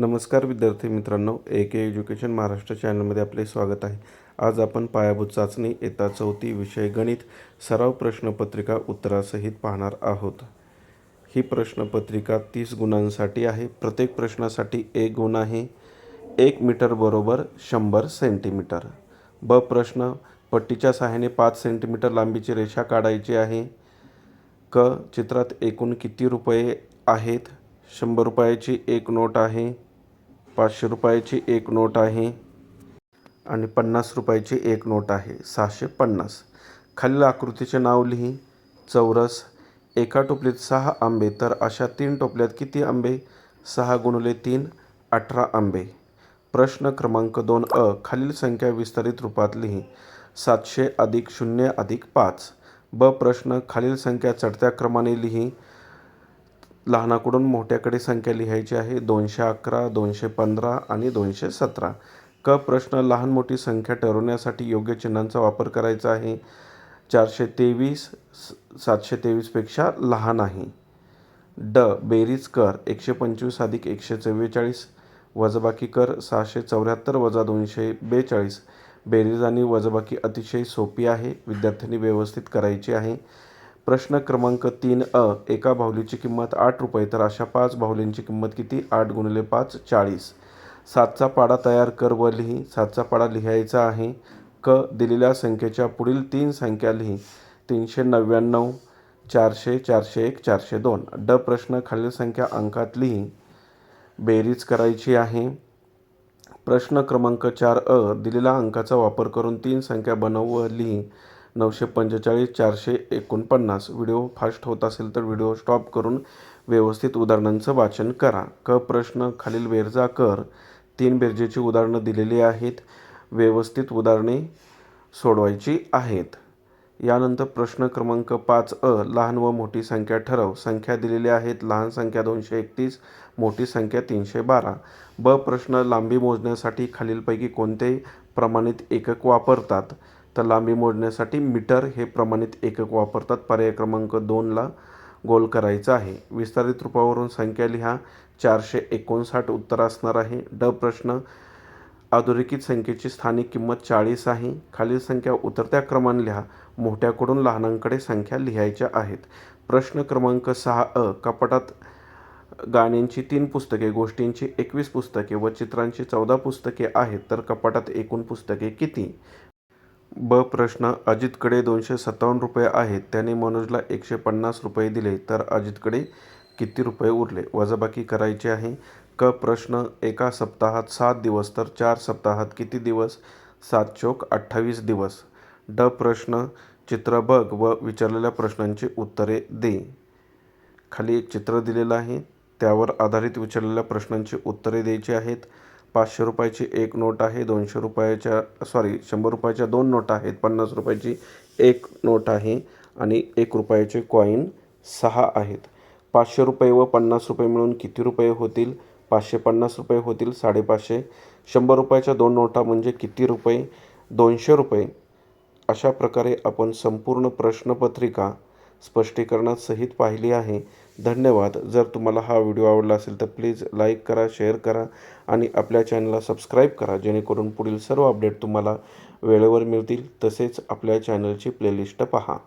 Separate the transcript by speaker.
Speaker 1: नमस्कार विद्यार्थी मित्रांनो ए के एज्युकेशन महाराष्ट्र चॅनलमध्ये आपले स्वागत आहे. आज आपण पायाभूत चाचणी येता चौथी विषय गणित सराव प्रश्नपत्रिका उत्तरासहित पाहणार आहोत. ही प्रश्नपत्रिका तीस गुणांसाठी आहे. प्रत्येक प्रश्नासाठी एक गुण आहे. एक मीटर बरोबर शंभर सेंटीमीटर. ब प्रश्न पट्टीच्या सहाय्याने पाच सेंटीमीटर लांबीची रेषा काढायची आहे. क चित्रात एकूण किती रुपये आहेत? शंभर रुपयाची एक नोट आहे. पाचशे रुपयाची एक नोट आहे आणि पन्नास रुपयाची एक नोट आहे. सहाशे पन्नास. खालील आकृतीचे नाव लिही. चौरस. एका टोपलीत सहा आंबे तर अशा तीन टोपल्यात किती आंबे? सहा गुणले तीन अठरा आंबे. प्रश्न क्रमांक दोन अ. खालील संख्या विस्तारित रूपात लिही. सातशे अधिक शून्य अधिक पाच. ब प्रश्न खालील संख्या चढत्या क्रमाने लिही. लहानाकडून मोठ्याकडे संख्या लिहायची आहे. दोनशे अकरा दोनशे पंधरा आणि दोनशे सतरा. क प्रश्न लहान मोठी संख्या ठरवण्यासाठी योग्य चिन्हांचा वापर करायचा आहे. चारशे तेवीस सातशे तेवीसपेक्षा लहान आहे. ड बेरीज कर एकशे पंचवीस अधिक एकशे चव्वेचाळीस. वजबाकी कर सहाशे चौऱ्याहत्तर वजा दोनशे बेचाळीस. बेरीज आणि वजबाकी अतिशय सोपी आहे. विद्यार्थ्यांनी व्यवस्थित करायची आहे. प्रश्न क्रमांक तीन अ एका बाहुलीची किंमत आठ रुपये तर अशा पाच बाहुलींची किंमत किती? आठ गुणिले पाच चाळीस. सातचा पाडा तयार कर व लिही. सातचा पाडा लिहायचा आहे. क दिलेल्या संख्येच्या पुढील तीन संख्या लिही. तीनशे नव्याण्णव चारशे चारशे एक चारशे दोन. ड प्रश्न खालील संख्या अंकात लिही. बेरीज करायची आहे. प्रश्न क्रमांक चार अ दिलेल्या अंकाचा वापर करून तीन संख्या बनव व लिही. नऊशे पंचेचाळीस चारशे एकोणपन्नास. व्हिडिओ फास्ट होत असेल तर व्हिडिओ स्टॉप करून व्यवस्थित उदाहरणांचं वाचन करा. क प्रश्न खालील बेरजा कर. तीन बेरजेची उदाहरणं दिलेली आहेत. व्यवस्थित उदाहरणे सोडवायची आहेत. यानंतर प्रश्न क्रमांक पाच अ लहान व मोठी संख्या ठरव. संख्या दिलेल्या आहेत. लहान संख्या दोनशे एकतीस मोठी संख्या तीनशे बारा. ब प्रश्न लांबी मोजण्यासाठी खालीलपैकी कोणते प्रमाणित एकक वापरतात? तर लांबी मोजण्यासाठी मीटर हे प्रमाणित एकक वापरतात. पर्याय क्रमांक दोनला गोल करायचा आहे. विस्तारित रूपावरून संख्या लिहा. चारशे एकोणसाठ उत्तर असणार आहे. ड प्रश्न अधोरेखित संख्येची स्थानिक किंमत चाळीस आहे. खालील संख्या उतरत्या क्रमाने लिहा. मोठ्याकडून लहानांकडे संख्या लिहायच्या आहेत. प्रश्न क्रमांक सहा अ कपाटात गाण्यांची तीन पुस्तके गोष्टींची एकवीस पुस्तके व चित्रांची चौदा पुस्तके आहेत तर कपाटात एकूण पुस्तके किती? ब प्रश्न अजितकडे दोनशे सत्तावन्न रुपये आहेत त्याने मनोजला एकशे पन्नास रुपये दिले तर अजितकडे किती रुपये उरले? वजाबाकी करायची आहे. क प्रश्न एका सप्ताहात सात दिवस तर चार सप्ताहात किती दिवस? सात चोक अठ्ठावीस दिवस. ड प्रश्न चित्र बघ व विचारलेल्या प्रश्नांची उत्तरे दे. खाली एक चित्र दिलेलं आहे त्यावर आधारित विचारलेल्या प्रश्नांची उत्तरे द्यायची आहेत. पाचशे रुपयाची एक नोट आहे दोनशे रुपयाच्या सॉरी शंभर रुपयाच्या दोन नोट आहेत पन्नास रुपयाची एक नोट आहे आणि एक रुपयाचे कॉईन सहा आहेत. पाचशे रुपये व पन्नास रुपये मिळून किती रुपये होतील? पाचशे पन्नास रुपये होतील साडेपाचशे. शंभर रुपयाच्या दोन नोटा म्हणजे किती रुपये? दोनशे रुपये. अशा प्रकारे आपण संपूर्ण प्रश्नपत्रिका स्पष्टीकरणात सहित पाहिली आहे. धन्यवाद. जर तुम्हाला हा व्हिडिओ आवडला असेल तर प्लीज लाईक करा शेअर करा आणि आपल्या चॅनलला सबस्क्राईब करा. जेणेकरून पुढील सर्व अपडेट तुम्हाला वेळेवर मिळतील. तसेच आपल्या चॅनलची प्लेलिस्ट पहा.